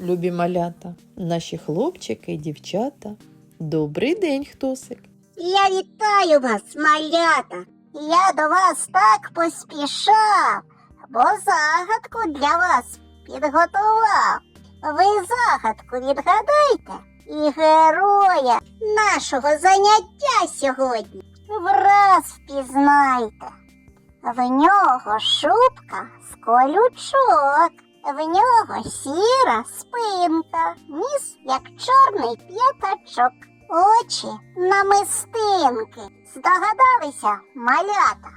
любі малята, наші хлопчики і дівчата. Добрий день, хтосик. Я вітаю вас, малята. Я до вас так поспішав, бо загадку для вас підготував. Ви загадку відгадайте і героя нашого заняття сьогодні враз впізнайте. В нього шубка з колючок, в нього сіра спинка, ніс як чорний п'ятачок. Очі намистинки. Здогадалися, малята.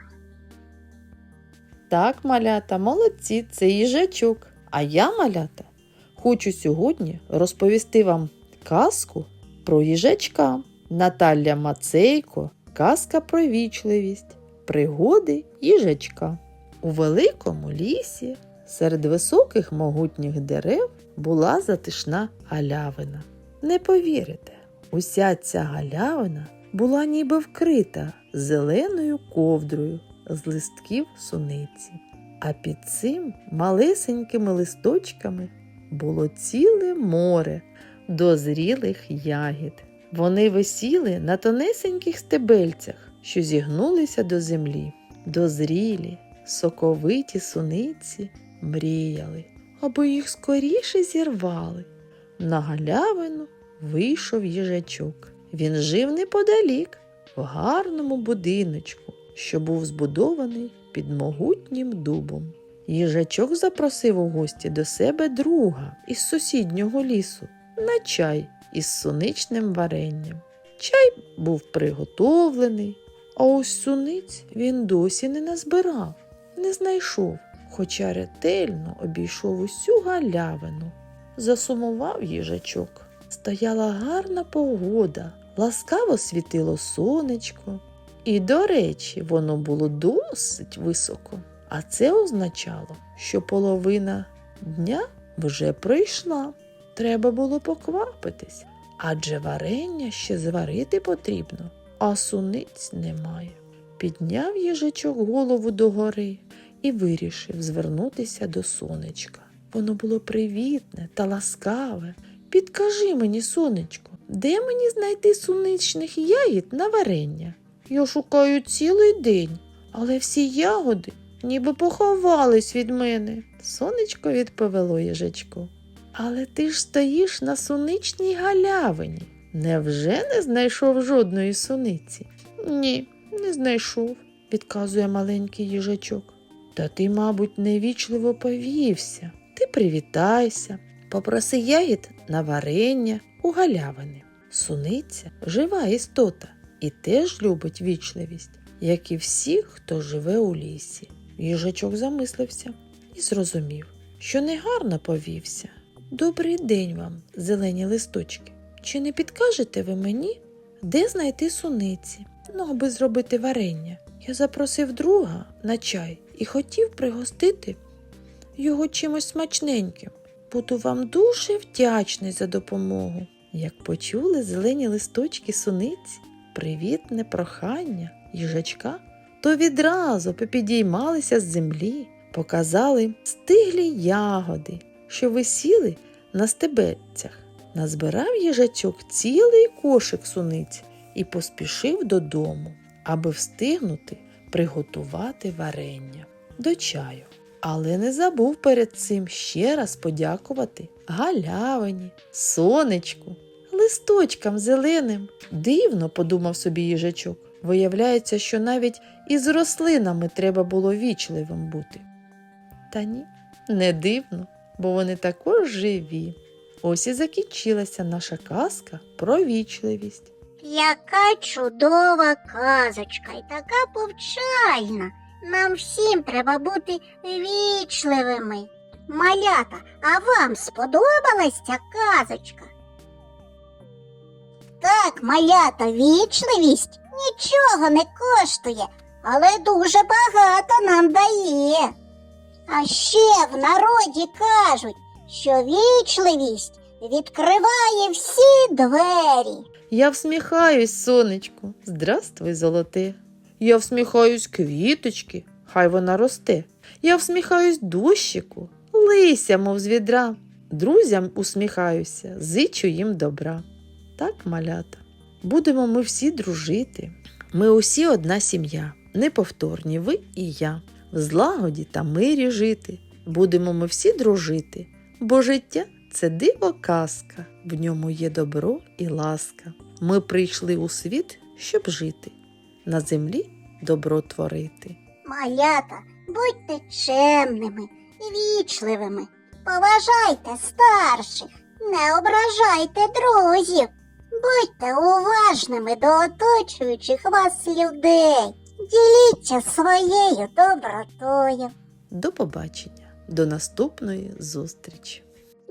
Так, малята, молодці, це їжачок. А я, малята, хочу сьогодні розповісти вам казку про їжачка. Наталя Мацейко, казка про вічливість, пригоди їжачка. У великому лісі серед високих могутніх дерев була затишна галявина. Не повірите, уся ця галявина була ніби вкрита зеленою ковдрою з листків суниці. А під цим малесенькими листочками було ціле море дозрілих ягід. Вони висіли на тонесеньких стебельцях, що зігнулися до землі. Дозрілі, соковиті суниці мріяли, аби їх скоріше зірвали. На галявину вийшов їжачок. Він жив неподалік, в гарному будиночку, що був збудований під могутнім дубом. Їжачок запросив у гості до себе друга із сусіднього лісу на чай із суничним варенням. Чай був приготовлений, а ось суниць він досі не назбирав, не знайшов, хоча ретельно обійшов усю галявину. Засумував їжачок. Стояла гарна погода, ласкаво світило сонечко. І, до речі, воно було досить високо. А це означало, що половина дня вже пройшла. Треба було поквапитись, адже варення ще зварити потрібно, а суниць немає. Підняв їжачок голову догори і вирішив звернутися до сонечка. Воно було привітне та ласкаве. Підкажи мені, сонечко, де мені знайти суничних ягід на варення? Я шукаю цілий день, але всі ягоди ніби поховались від мене. Сонечко відповело їжачку. Але ти ж стоїш на суничній галявині. Невже не знайшов жодної суниці? Ні, не знайшов, відказує маленький їжачок. Та ти, мабуть, невічливо повівся. Ти привітайся, попроси ягід на варення у галявини. Суниця жива істота і теж любить вічливість, як і всі, хто живе у лісі. Їжачок замислився і зрозумів, що негарно повівся. Добрий день вам, зелені листочки. Чи не підкажете ви мені, де знайти суниці? Ну, аби зробити варення. Я запросив друга на чай і хотів пригостити його чимось смачненьким. Буду вам дуже вдячний за допомогу. Як почули зелені листочки суниці, привітне прохання їжачка, то відразу попідіймалися з землі, показали стиглі ягоди, що висіли на стебельцях. Назбирав їжачок цілий кошик суниць і поспішив додому, аби встигнути приготувати варення до чаю. Але не забув перед цим ще раз подякувати галявині, сонечку, листочкам зеленим. Дивно, подумав собі їжачок. Виявляється, що навіть із рослинами треба було вічливим бути. Та ні, не дивно, бо вони також живі. Ось і закінчилася наша казка про вічливість. Яка чудова казочка і така повчальна. Нам всім треба бути вічливими. Малята, а вам сподобалась ця казочка? Так, малята, вічливість нічого не коштує, але дуже багато нам дає. А ще в народі кажуть, що вічливість відкриває всі двері. Я всміхаюсь, сонечку, здравствуй, золоте. Я всміхаюсь квіточки, хай вона росте. Я всміхаюсь дощику, лися, мов з відра. друзям усміхаюся, зичу їм добра. Так, малята, будемо ми всі дружити. Ми усі одна сім'я, неповторні ви і я. В злагоді та мирі жити. Будемо ми всі дружити, бо життя це диво казка, в ньому є добро і ласка. Ми прийшли у світ, щоб жити, на землі добро творити. Малята, будьте чемними і вічливими. Поважайте старших, не ображайте друзів. Будьте уважними до оточуючих вас людей. Діліться своєю добротою. До побачення, до наступної зустрічі!